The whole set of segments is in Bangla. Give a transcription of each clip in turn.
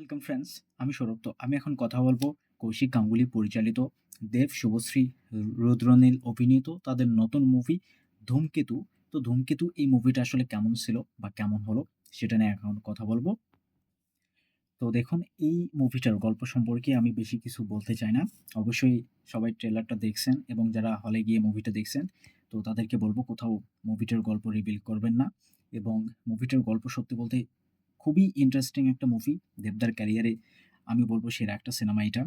ওয়েলকাম ফ্রেন্ডস আমি সৌরভ তো। আমি এখন কথা বলব কৌশিক গাঙ্গুলি পরিচালিত দেব শুভশ্রী, রুদ্রনীল অভিনীত তাদের নতুন মুভি ধূমকেতু। তো ধূমকেতু এই মুভিটা আসলে কেমন ছিল বা কেমন হলো সেটা নিয়ে এখন কথা বলব। তো দেখুন, এই মুভিটার গল্প সম্পর্কে আমি বেশি কিছু বলতে চাই না। অবশ্যই সবাই ট্রেলারটা দেখছেন এবং যারা হলে গিয়ে মুভিটা দেখছেন, তো তাদেরকে বলব কোথাও মুভিটার গল্প রিভিল করবেন না। এবং মুভিটার গল্প সত্যি বলতে খুবই ইন্টারেস্টিং একটা মুভি দেবদার ক্যারিয়ারে আমি বলব সেরা একটা সিনেমা এটা।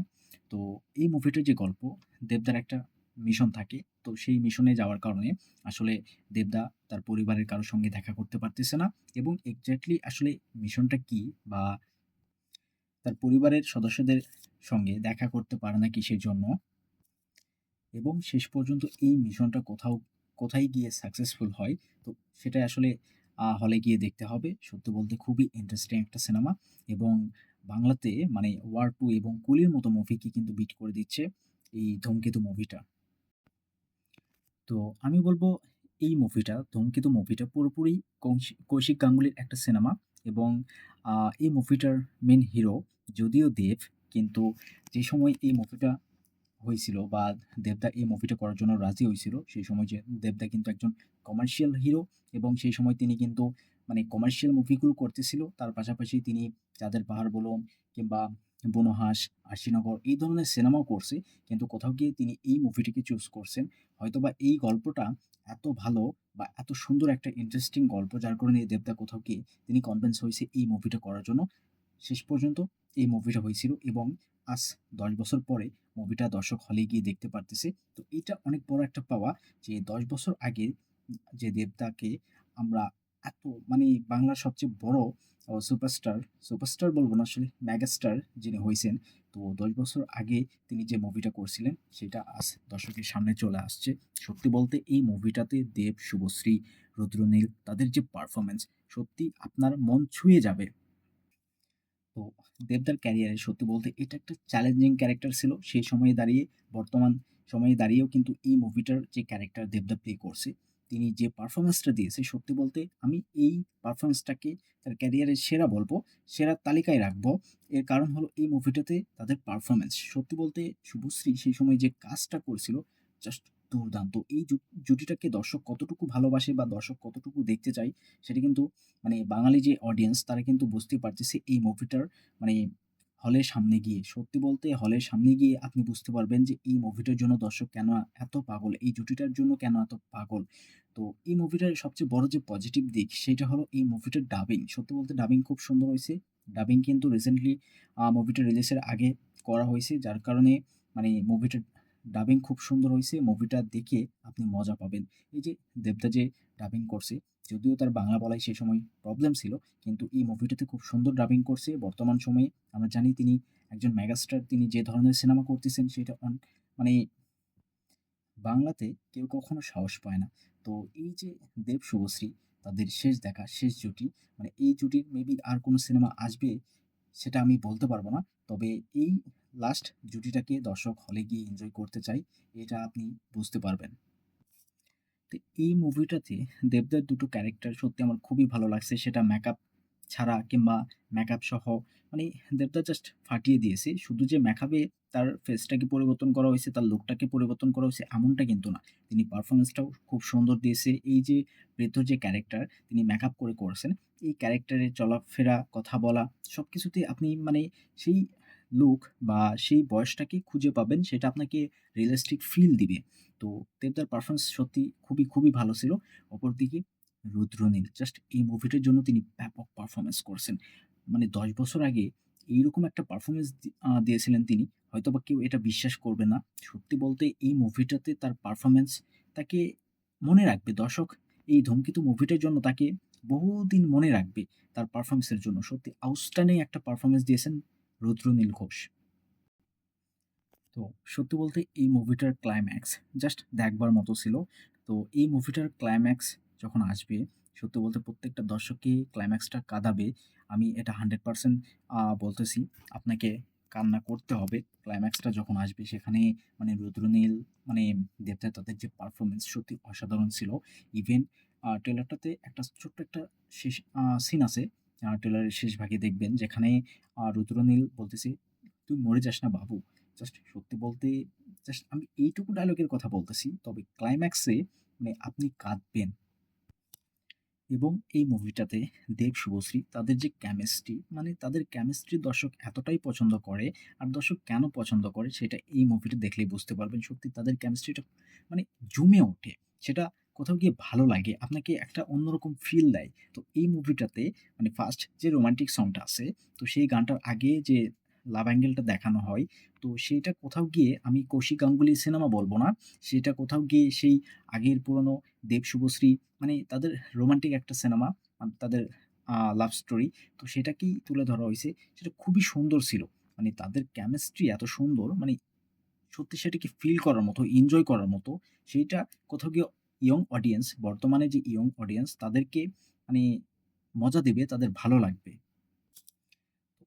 তো এই মুভিটার যে গল্প, দেবদার একটা মিশন থাকে, তো সেই মিশনে যাওয়ার কারণে আসলে দেবদা তার পরিবারের কারোর সঙ্গে দেখা করতে পারতেছে না এবং এক্স্যাক্টলি আসলে মিশনটা কি বা তার পরিবারের সদস্যদের সঙ্গে দেখা করতে পারে না কিসের জন্য এবং শেষ পর্যন্ত এই মিশনটা কোথাও, কোথায় গিয়ে সাকসেসফুল হয়, তো সেটা আসলে হলে গিয়ে দেখতে হবে। সত্যি বলতে খুবই ইন্টারেস্টিং একটা সিনেমা এবং বাংলাতে মানে ওয়ার টু এবং কুলির মতো মুভিকে কিন্তু বিট করে দিচ্ছে এই ধূমকেতু মুভিটা তো আমি বলব এই মুভিটা ধূমকেতু মুভিটা পুরোপুরি কৌশি- কৌশিক গাঙ্গুলির একটা সিনেমা এবং এই মুভিটার মেন হিরো যদিও দেব, কিন্তু যে সময় এই মুভিটা হয়েছিল বা দেবদা এই মুভিটা করার জন্য রাজি হয়েছিল। সেই সময় যে দেবদা কিন্তু একজন কমার্শিয়াল হিরো এবং সেই সময় তিনি কিন্তু মানে কমার্শিয়াল মুভিগুলো করতেছিল। তার পাশাপাশি তিনি চাঁদের পাহাড় বলুন কিংবা বনহাস, আশিনগর এই ধরনের সিনেমাও করছে। কিন্তু কোথাও গিয়ে তিনি এই মুভিটিকে চুজ করছেন। হয়তোবা এই গল্পটা এত ভালো বা এত সুন্দর একটা ইন্টারেস্টিং গল্প, যার কারণে দেবদা কোথাও গিয়ে তিনি কনভিন্স হয়েছে এই মুভিটা করার জন্য। শেষ পর্যন্ত এই মুভিটা হয়েছিল এবং আজ দশ বছর পরে মুভিটা দর্শক হলে গিয়ে দেখতে পারতেছে। তো এটা অনেক বড় একটা পাওয়া যে দশ বছর আগে যে দেবতাকে আমরা এত মানে বাংলার সবচেয়ে বড় সুপারস্টার সুপারস্টার বলব না, আসলে মেগাস্টার যিনি হয়েছেন, তো দশ বছর আগে তিনি যে মুভিটা করছিলেন, সেটা আজ দর্শকের সামনে চলে আসছে। সত্যি বলতে এই মুভিটাতে দেব, শুভশ্রী, রুদ্রনীল, তাদের যে পারফরমেন্স সত্যি আপনার মন ছুঁয়ে যাবে। তো দেবদার ক্যারিয়ারে সত্যি বলতে এটা একটা চ্যালেঞ্জিং ক্যারেক্টার ছিল। সেই সময়ে দাঁড়িয়ে, বর্তমান সময়ে দাঁড়িয়েও কিন্তু এই মুভিটার যে ক্যারেক্টার দেবদা প্লে করছে, তিনি যে পারফরমেন্সটা দিয়েছে, সত্যি বলতে আমি এই পারফরমেন্সটাকে তার ক্যারিয়ারের সেরা বলব, সেরা তালিকায় রাখব। এর কারণ হলো এই মুভিটাতে তাদের পারফরমেন্স সত্যি বলতে শুভশ্রী সেই সময় যে কাজটা করছিল জাস্ট দুর্দান্ত। এই জুটিটাকে দর্শক কতটুকু ভালোবাসে বা দর্শক কতটুকু দেখতে চায়, সেটা কিন্তু মানে বাঙালি যে অডিয়েন্স তারা কিন্তু বুঝতে পারতেছে এই মুভিটার মানে হলের সামনে গিয়ে। সত্যি বলতে হলের সামনে গিয়ে আপনি বুঝতে পারবেন যে এই মুভিটার জন্য দর্শক কেন এত পাগল, এই জুটিটার জন্য কেন এত পাগল। তো এই মুভিটার সবচেয়ে বড় যে পজিটিভ দিক, সেটা হলো এই মুভিটার ডাবিং সত্যি বলতে ডাবিং খুব সুন্দর হয়েছে। ডাবিং কিন্তু রিসেন্টলি মুভিটা রিলিজের আগে করা হয়েছে, যার কারণে মানে মুভিটার ডাবিং খুব সুন্দর হয়েছে মুভিটা দেখে আপনি মজা পাবেন। এই যে দেবদা যে ডাবিং করছে, যদিও তার বাংলা বলায় সে সময় প্রবলেম ছিল, কিন্তু এই মুভিটাতে খুব সুন্দর ডাবিং করছে। বর্তমান সময়ে আমরা জানি তিনি একজন মেগাস্টার তিনি যে ধরনের সিনেমা করতেছেন, সেটা মানে বাংলাতে কেউ কখনো সাহস পায় না। তো এই যে দেব শুভশ্রী, তাদের শেষ দেখা, শেষ জুটি মানে এই জুটির মেবি আর কোনো সিনেমা আসবে, সেটা আমি বলতে পারব না। তবে এই লাস্ট জুটিটাকে দর্শক হলে গিয়ে এনজয় করতে চাই, এটা আপনি বুঝতে পারবেন। তো এই মুভিটাতে দেবদার দুটো ক্যারেক্টার সত্যি আমার খুবই ভালো লাগছে, সেটা মেকআপ ছাড়া কিংবা মেকআপ সহ মানে দেবদা জাস্ট ফাটিয়ে দিয়েছে। শুধু যে মেকআপে তার ফেসটাকে পরিবর্তন করা হয়েছে, তার লুকটাকে পরিবর্তন করা হয়েছে, এমনটা কিন্তু না। তিনি পারফরমেন্সটাও খুব সুন্দর দিয়েছে। এই যে বৃদ্ধ যে ক্যারেক্টার তিনি মেকআপ করে করেছেন, এই ক্যারেক্টারের চলাফেরা, কথা বলা সব কিছুতে আপনি মানে সেই লুক বা সেই বয়সটাকে খুঁজে পাবেন সেটা আপনাকে রিয়েলিস্টিক ফিল দিবে তো দেবদার পারফরমেন্স সত্যি খুবই, খুবই ভালো ছিল। অপরদিকে রুদ্রনীল জাস্ট এই মুভিটার জন্য তিনি ব্যাপক পারফরম্যান্স করছেন। মানে ১০ বছর আগে এইরকম একটা পারফরমেন্স দিয়েছিলেন তিনি। হয়তোবা কেউ এটা বিশ্বাস করবে না। সত্যি বলতে এই মুভিটাতে তার পারফরমেন্স তাকে মনে রাখবে। দর্শক এই 'ধূমকেতু' মুভিটার জন্য তাকে বহুদিন মনে রাখবে তার পারফরমেন্সের জন্য। সত্যি আউটস্ট্যান্ডিং একটা পারফরমেন্স দিয়েছেন রুদ্রনীল ঘোষ। তো সত্যি বলতে এই মুভিটার ক্লাইম্যাক্স জাস্ট দেখবার মতো ছিল। তো এই মুভিটার ক্লাইম্যাক্স যখন আসবে, সত্যি বলতে প্রত্যেকটা দর্শককেই ক্লাইম্যাক্সটা কাঁদাবে। আমি এটা 100% আ বলতেছি। আপনাকে কান্না করতে হবে। ক্লাইম্যাক্সটা যখন আসবে সেখানে মানে রুদ্রনীল মানে দেবতা তাদের যে পারফরম্যান্স সত্যি অসাধারণ ছিল। ইভেন ট্রেলারটাতে একটা ছোট্ট একটা শেষ সিন আছে। ট্রেলারের শেষ ভাগে দেখবেন যেখানে রুদ্রনীল বলতেছে, "তুই মরে যাস না বাবু।" জাস্ট সত্যি বলতে জাস্ট আমি এইটুকু ডায়লগের কথা বলতেছি। তবে ক্লাইম্যাক্সে মানে আপনি কাঁদবেন। এবং এই মুভিটাতে দেব, শুভশ্রী তাদের যে কেমিস্ট্রি মানে তাদের কেমিস্ট্রি দর্শক এতটাই পছন্দ করে, আর দর্শক কেন পছন্দ করে সেটা এই মুভিটা দেখলেই বুঝতে পারবেন। সত্যি তাদের কেমিস্ট্রিটা মানে জমে ওঠে। সেটা কোথাও গিয়ে ভালো লাগে। আপনাকে একটা অন্যরকম ফিল দেয়। তো এই মুভিটাতে মানে ফার্স্ট যে রোমান্টিক সংটা আছে, তো সেই গানটার আগে যে লাভ অ্যাঙ্গেলটা দেখানো হয়, তো সেইটা কোথাও গিয়ে আমি কৌশিক গাঙ্গুলির সিনেমা বলব না। সেটা কোথাও গিয়ে সেই আগের পুরনো দেব, শুভশ্রী মানে তাদের রোমান্টিক একটা সিনেমা, তাদের লাভ স্টোরি। তো সেটাকেই তুলে ধরা হয়েছে সেটা খুবই সুন্দর ছিল। মানে তাদের কেমিস্ট্রি এত সুন্দর মানে সত্যি সেটাকে ফিল করার মতো, এনজয় করার মতো। সেইটা কোথাও গিয়ে ইয়ং অডিয়েন্স, বর্তমানে যে ইয়ং অডিয়েন্স তাদেরকে মানে মজা দেবে, তাদের ভালো লাগবে।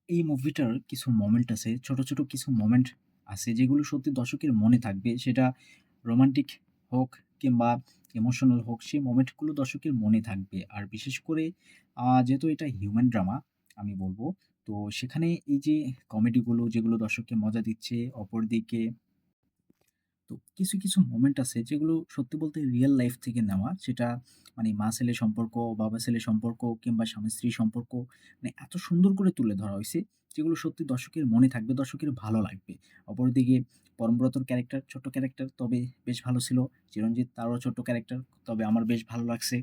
এই মুভিটার কিছু মোমেন্ট আছে, ছোট, ছোট কিছু মোমেন্ট আছে যেগুলো সত্যি দর্শকের মনে থাকবে। সেটা রোমান্টিক হোক কিংবা ইমোশনাল হোক, সেই মোমেন্টগুলো দর্শকের মনে থাকবে। আর বিশেষ করে যেহেতু এটা হিউম্যান ড্রামা আমি বলব তো সেখানে এই যে কমেডিগুলো যেগুলো দর্শককে মজা দিচ্ছে, অপরদিকে তো কিছু, কিছু মোমেন্ট আছে যেগুলো সত্যি বলতে রিয়েল লাইফ থেকে নেওয়া। সেটা মানে মা-ছেলে সম্পর্ক, বাবা-ছেলে সম্পর্ক কিংবা স্বামী-স্ত্রী সম্পর্ক মানে এত সুন্দর করে তুলে ধরা হয়েছে যেগুলো সত্যি দর্শকের মনে থাকবে, দর্শকের ভালো লাগবে। অপরদিকে পরমব্রতর ক্যারেক্টার, ছোট্ট ক্যারেক্টার তবে বেশ ভালো ছিল। চিরঞ্জিত তারও ছোট্ট ক্যারেক্টার, তবে আমার বেশ ভালো লাগছে।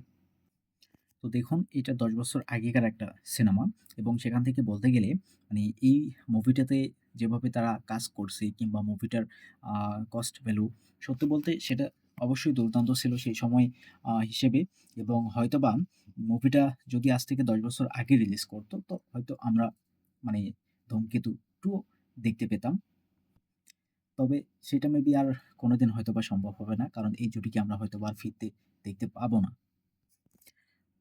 তো দেখুন এটা ১০ বছর আগেকার একটা সিনেমা এবং সেখান থেকে বলতে গেলে মানে এই মুভিটাতে যেভাবে তারা কাজ করছে কিংবা মুভিটার কস্ট ভ্যালু সত্যি বলতে সেটা অবশ্যই দুর্দান্ত ছিল সেই সময় হিসেবে এবং হয়তোবা মুভিটা যদি আজ থেকে ১০ বছর আগে রিলিজ করত, তো হয়তো আমরা মানে 'ধূমকেতু টু দেখতে পেতাম। তবে সেটা মেবি আর কোনদিন হয়তোবা সম্ভব হবে না। কারণ এই জুটিকে আমরা হয়তোবা আর ফিরতে দেখতে পাবো না।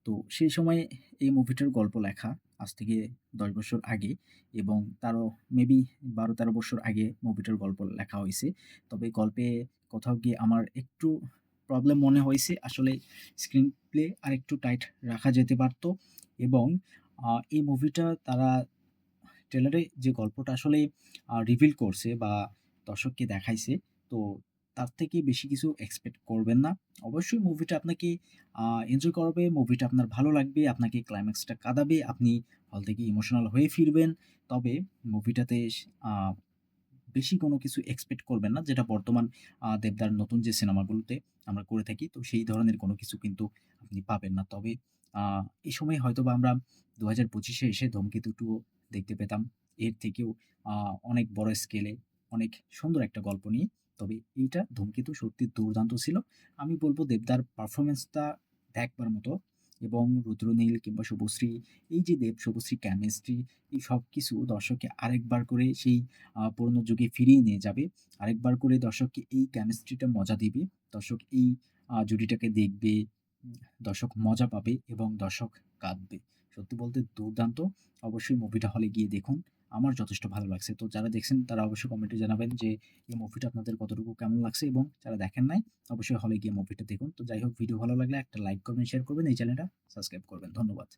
তো সেই সময়ে এই মুভিটার গল্প লেখা আজ থেকে ১০ বছর আগে এবং তারও মেবি ১২-১৩ বছর আগে মুভিটার গল্প লেখা হইছে। তবে গল্পে কোথাও গিয়ে আমার একটু প্রবলেম মনে হইছে। আসলে স্ক্রিন প্লে আরেকটু টাইট রাখা যেতে পারত এবং এই মুভিটা তারা ট্রেলারে যে গল্পটা আসলে রিভিল করছে বা দর্শককে দেখাইছে, তো তার থেকে বেশি কিছু এক্সপেক্ট করবেন না। অবশ্যই মুভিটা আপনাকে এনজয় করবে মুভিটা আপনার ভালো লাগবে, আপনাকে ক্লাইম্যাক্সটা কাঁদাবে, আপনি হল থেকে ইমোশনাল হয়ে ফিরবেন। তবে মুভিটাতে বেশি কোনো কিছু এক্সপেক্ট করবেন না। যেটা বর্তমান দেবদার নতুন যে সিনেমাগুলোতে আমরা করে থাকি, তো সেই ধরনের কোনো কিছু কিন্তু আপনি পাবেন না। তবে আ সময় হয়তো বা আমরা দু হাজার পঁচিশে এসে 'ধূমকেতু 2' দেখতে পেতাম। এর থেকেও অনেক বড় স্কেলে, অনেক সুন্দর একটা গল্প নিয়ে। তবে এইটা 'ধূমকেতু' সত্যি দুর্দান্ত ছিল। আমি বলব দেবদার পারফরমেন্সটা দেখবার মতো এবং রুদ্রনীল কিংবা শুভশ্রী, এই যে দেব শুভশ্রী কেমিস্ট্রি এই সবকিছু দর্শককে আরেকবার করে সেই পুরনো যুগে ফিরিয়ে নিয়ে যাবে। আরেকবার করে দর্শককে এই কেমিস্ট্রিটা মজা দিবে। দর্শক এই জুটিটাকে দেখবে, দর্শক মজা পাবে এবং দর্শক কাঁদবে। সত্যি বলতে দুর্দান্ত। অবশ্যই মুভিটা হলে গিয়ে দেখুন। আমার যথেষ্ট ভালো লাগছে। তো যারা দেখছেন তারা অবশ্যই কমেন্টে জানাবেন যে এই মুভিটা আপনাদের কতটুকু কেমন লাগছে এবং যারা দেখেন নাই অবশ্যই হলে গিয়ে মুভিটা দেখুন। তো যাই হোক ভিডিও ভালো লাগলে একটা লাইক করবেন, শেয়ার করবেন, এই চ্যানেলটা সাবস্ক্রাইব করবেন। ধন্যবাদ।